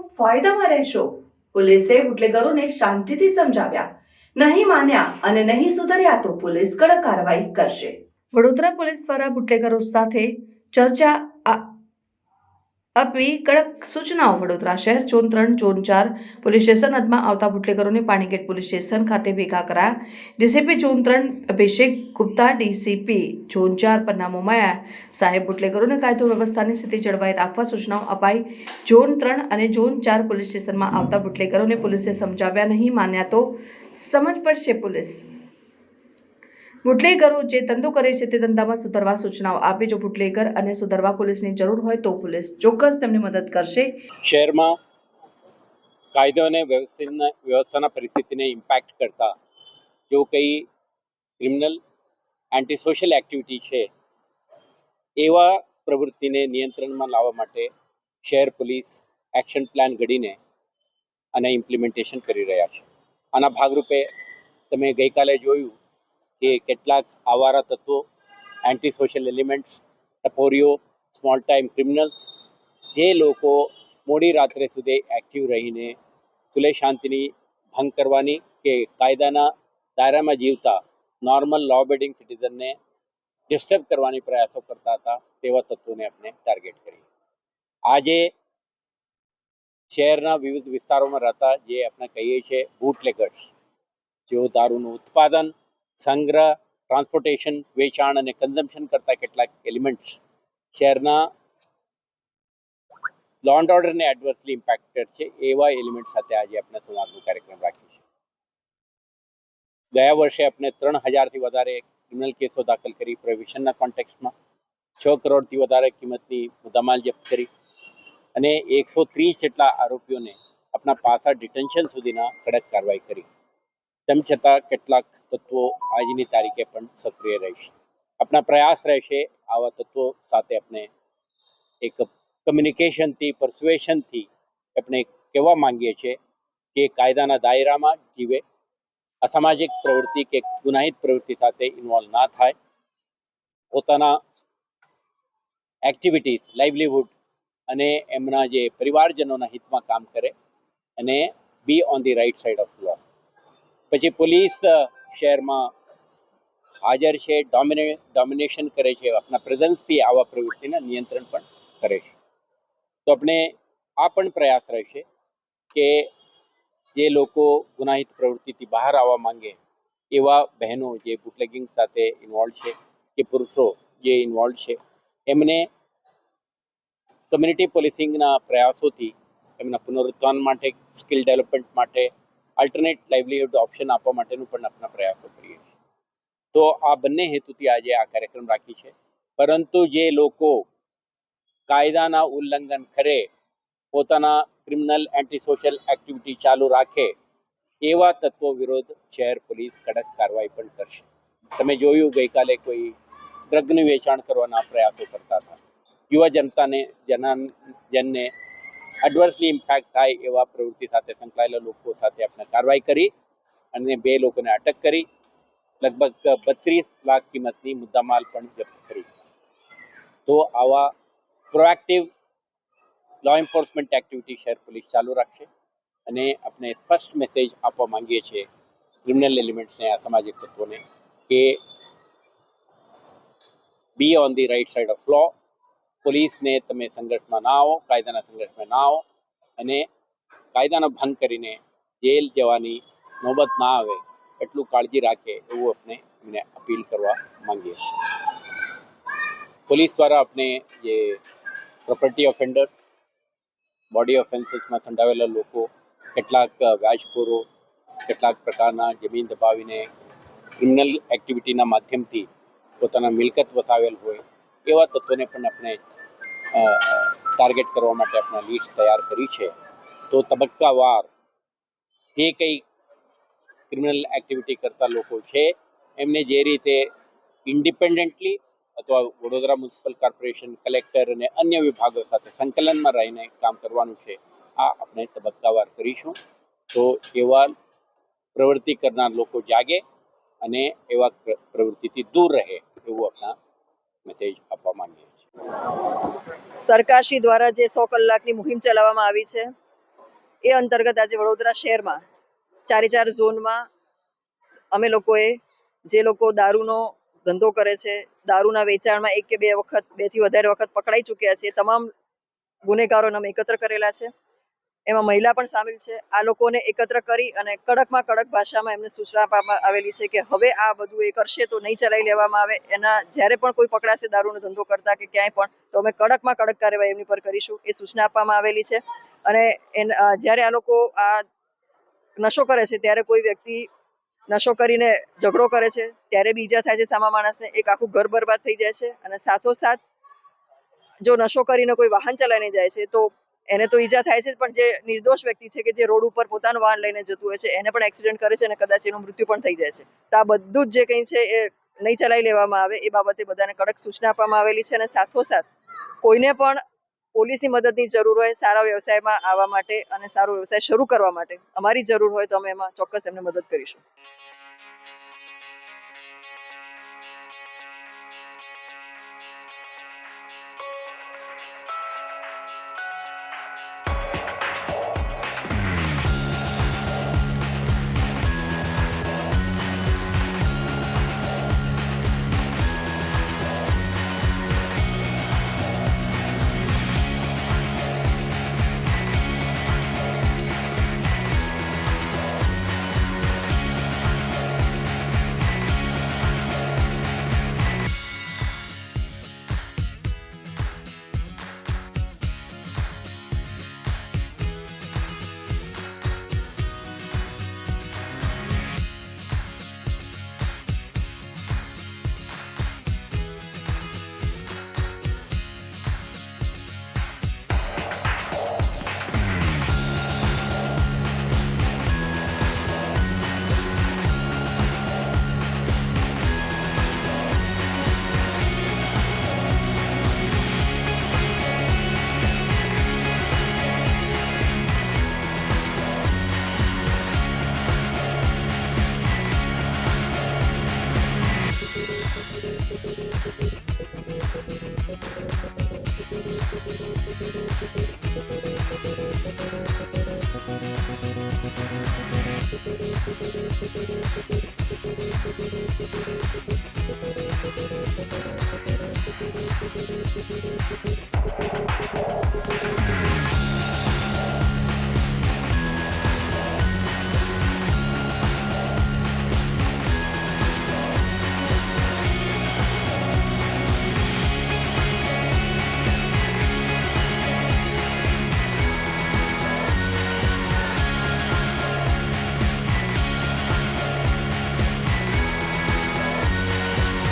ફાયદામાં રહેશો. પોલીસે બુટલેગરોને શાંતિથી સમજાવ્યા. નહીં માન્યા અને નહીં સુધર્યા તો પોલીસ કડક કાર્યવાહી કરશે. વડોદરા પોલીસ દ્વારા બુટલેગરો સાથે ચર્ચા આ- આપી કડક સૂચનાઓ વડોદરા શહેર ઝોન ત્રણ ઝોન ચાર પોલીસ સ્ટેશન હદમાં આવતા બુટલેગરોને પાણીગેટ પોલીસ સ્ટેશન ખાતે ભેગા કરાયા ડીસીપી ઝોન ત્રણ, અભિષેક ગુપ્તા, ડીસીપી ઝોન ચાર પન્ના મોમાયા સાહેબ બુટલેગરોને કાયદો વ્યવસ્થાની સ્થિતિ જળવાઈ રાખવા સૂચનાઓ અપાઈ. ઝોન ત્રણ અને ઝોન ચાર પોલીસ સ્ટેશનમાં આવતા બુટલેગરોને પોલીસે સમજાવ્યા નહીં, માન્યા તો સમજ પડશે પોલીસ. બુટલેગરો જે ધંધો કરે છે તે ધંધામાં સુધારવા સૂચનાઓ આપે. જો બુટલેગર અને સુધારવા પોલીસની જરૂર હોય તો પોલીસ ચોક્કસ તેમની મદદ કરશે. શહેરમાં કાયદો અને વ્યવસ્થાના વ્યવસ્થાના પરિસ્થિતિને ઇમ્પેક્ટ કરતા જો કંઈ ક્રિમિનલ એન્ટી સોશિયલ એક્ટિવિટી છે, એવા પ્રવૃત્તિને નિયંત્રણમાં લાવવા માટે શહેર પોલીસ એક્શન પ્લાન ઘડીને અને ઇમ્પ્લિમેન્ટેશન કરી રહ્યા છે. આના ભાગરૂપે તમે ગઈકાલે જોયું કે કેટલાક આવારા તત્વો એન્ટી સોશિયલ એલિમેન્ટ્સ ટપોરીઓ સ્મોલ ટાઈમ ક્રિમિનલ્સ જે લોકો મોડી રાત્રે સુધી એક્ટિવ રહીને સુલે શાંતિની ભંગ કરવાની કે કાયદાના દાયરામાં જીવતા નોર્મલ લો અબેડિંગ સિટીઝનને ડિસ્ટર્બ કરવાની પ્રયાસો કરતા હતા તેવા તત્વોને આપણે ટાર્ગેટ કરી આજે શહેરના વિવિધ વિસ્તારોમાં રહેતા જે આપણે કહીએ છીએ બૂટલેગર્સ જેઓ દારૂનું ઉત્પાદન સંગ્રહ ટ્રાન્સપોર્ટેશન વેચાણ અને કન્ઝમ્પશન કરતા કેટલાક એલિમેન્ટ્સ શહેરના લો ઓર્ડરને એડવર્સલી ઇમ્પેક્ટેડ છે, એવા એલિમેન્ટ સાથે આજે આપણે સંવાદનો કાર્યક્રમ રાખ્યો છે ગયા વર્ષે આપણે ત્રણ હજારથી વધારે ક્રિમિનલ કેસો દાખલ કરી પ્રોવિશનના કોન્ટેક્સમાં છ કરોડથી વધારે કિંમતની મુદ્દામાલ જપ્ત કરી અને એકસો ત્રીસ જેટલા આરોપીઓને આપણા પાસા ડિટેન્શન સુધીના કડક કાર્યવાહી કરી. તેમ છતાં કેટલાક તત્વો આજની તારીખે પણ સક્રિય રહેશે. આપણા પ્રયાસ રહેશે આવા તત્વો સાથે આપણે એક કમ્યુનિકેશનથી પરસ્યુએશનથી આપણે કહેવા માંગીએ છીએ કે કાયદાના દાયરામાં જીવે, અસામાજિક પ્રવૃત્તિ કે ગુનાહિત પ્રવૃત્તિ સાથે ઇન્વોલ્વ ના થાય. પોતાના એક્ટિવિટીઝ લાઇવલીહુડ અને એમના જે પરિવારજનોના હિતમાં કામ કરે અને be on the right side of law પછી પોલીસ શહેરમાં હાજર છે ડોમિને ડોમિનેશન કરે છે આપણા પ્રેઝન્સથી આવા પ્રવૃત્તિના નિયંત્રણ પણ કરે છે. તો આપણે આ પણ પ્રયાસ રહેશે કે જે લોકો ગુનાહિત પ્રવૃત્તિથી બહાર આવવા માંગે, એવા બહેનો જે બુટલેગિંગ સાથે ઇન્વોલ્વ છે, કે પુરુષો જે ઇન્વોલ્વ છે, એમને કમ્યુનિટી પોલીસિંગના પ્રયાસોથી, એમના પુનરુત્થાન માટે સ્કિલ ડેવલપમેન્ટ માટે અલ્ટરનેટ લાઇવલીહુડ ઓપ્શન આપવા માટેનું પણ આપણા પ્રયાસો કરીએ છીએ. તો આ બંને હેતુથી આજે આ કાર્યક્રમ રાખી છે. પરંતુ જે લોકો કાયદાના ઉલ્લંઘન કરે, પોતાના ક્રિમિનલ એન્ટી સોશિયલ એક્ટિવિટી ચાલુ રાખે, એવા તત્વો વિરોધ શહેર પોલીસ કડક કાર્યવાહી પણ કરશે. તમે જોયું ગઈકાલે કોઈ ડ્રગનું વેચાણ કરવાના પ્રયાસો કરતા હતા. યુવા જનતાને, જનાન, જનને એડવર્સલી ઇમ્પેક્ટ થાય એવા પ્રવૃત્તિ સાથે સંકળાયેલા લોકો સાથે આપણે કાર્યવાહી કરી અને બે લોકોને અટક કરી. લગભગ બત્રીસ લાખ કિંમતની મુદ્દામાલ પણ જપ્ત કરી. તો આવા પ્રોએક્ટિવ લો એન્ફોર્સમેન્ટ એક્ટિવિટી શહેર પોલીસ ચાલુ રાખશે અને આપણે સ્પષ્ટ મેસેજ આપવા માંગીએ છીએ ક્રિમિનલ એલિમેન્ટ્સને અસામાજિક તત્વોને કે be on the right side of law પોલીસને તમે સંઘર્ષમાં ના આવો, કાયદાના સંઘર્ષમાં ના આવો અને કાયદાનો ભંગ કરીને જેલ જવાની નોબત ના આવે એટલું કાળજી રાખે એવું આપણે એમને અપીલ કરવા માંગીએ પોલીસ દ્વારા આપણે જે પ્રોપર્ટી ઓફેન્ડર બોડી ઓફેન્સીસમાં સંડાવેલા લોકો, કેટલાક વ્યાજખોરો, કેટલાક પ્રકારના જમીન દબાવીને ક્રિમિનલ એક્ટિવિટીના માધ્યમથી પોતાના મિલકત વસાવેલ હોય એવા તત્વોને પણ આપણે ટાર્ગેટ કરવા માટે આપણે લિસ્ટ તૈયાર કરી છે. તો તબક્કાવાર જે કંઈ ક્રિમિનલ એક્ટિવિટી કરતા લોકો છે, એમને જે રીતે ઇન્ડિપેન્ડન્ટલી અથવા વડોદરા મ્યુનિસિપલ કોર્પોરેશન કલેક્ટર અને અન્ય વિભાગો સાથે સંકલનમાં રહીને કામ કરવાનું છે, આ આપણે તબક્કાવાર કરીશું. તો એવા પ્રવૃત્તિ કરનાર લોકો જાગે અને એવા પ્ર- પ્રવૃત્તિથી દૂર રહે એવું આપણા મેસેજ આપવા માંગીએ સરકારશ્રી દ્વારા જે સો કલાકની મુહિમ ચલાવવામાં આવી છે, એ અંતર્ગત આજે વડોદરા શહેરમાં ચારે ચાર ઝોનમાં અમે લોકોએ જે લોકો દારૂનો ધંધો કરે છે, દારૂના વેચાણમાં એક કે બે વખત, બેથી વધારે વખત પકડાઈ ચૂક્યા છે તમામ ગુનેગારોને અમે એકત્ર કરેલા છે. એમાં મહિલા પણ સામેલ છે. આ લોકોને એકત્ર કરી અને કડકમાં કડક ભાષામાં એમને સૂચના આપવામાં આવેલી છે કે હવે આ બધું એ કરશે તો નહીં ચલાવી લેવામાં આવે. એના જ્યારે પણ કોઈ પકડાશે, દારૂનો ધંધો કરતા કે ક્યાંય પણ, તો અમે કડકમાં કડક કાર્યવાહી એમની પર કરીશું. એ સૂચના આપવામાં આવેલી છે. અને જ્યારે આ લોકો આ નશો કરે છે, ત્યારે કોઈ વ્યક્તિ નશો કરીને ઝઘડો કરે છે, ત્યારે બી ઈજા થાય છે સામા માણસને. એક આખું ઘર બરબાદ થઈ જાય છે અને સાથોસાથ જો નશો કરીને કોઈ વાહન ચલાવીને જાય છે, તો એને તો ઈજા થાય છે પણ જે નિર્દોષ વ્યક્તિ છે કે જે રોડ ઉપર પોતાનું વાહન લઈને જતું હોય છે, એને પણ એક્સિડન્ટ કરે છે અને કદાચ એનું મૃત્યુ પણ થઈ જાય છે. તો આ બધું જ જે કંઈ છે એ નહીં ચલાવી લેવામાં આવે, એ બાબતે બધાને કડક સૂચના આપવામાં આવેલી છે અને સાથોસાથ કોઈને પણ પોલીસની મદદની જરૂર હોય, સારા વ્યવસાયમાં આવવા માટે અને સારો વ્યવસાય શરૂ કરવા માટે અમારી જરૂર હોય તો અમે એમાં ચોક્કસ એમને મદદ કરીશું.「スピードスピードスピードスピードスピード」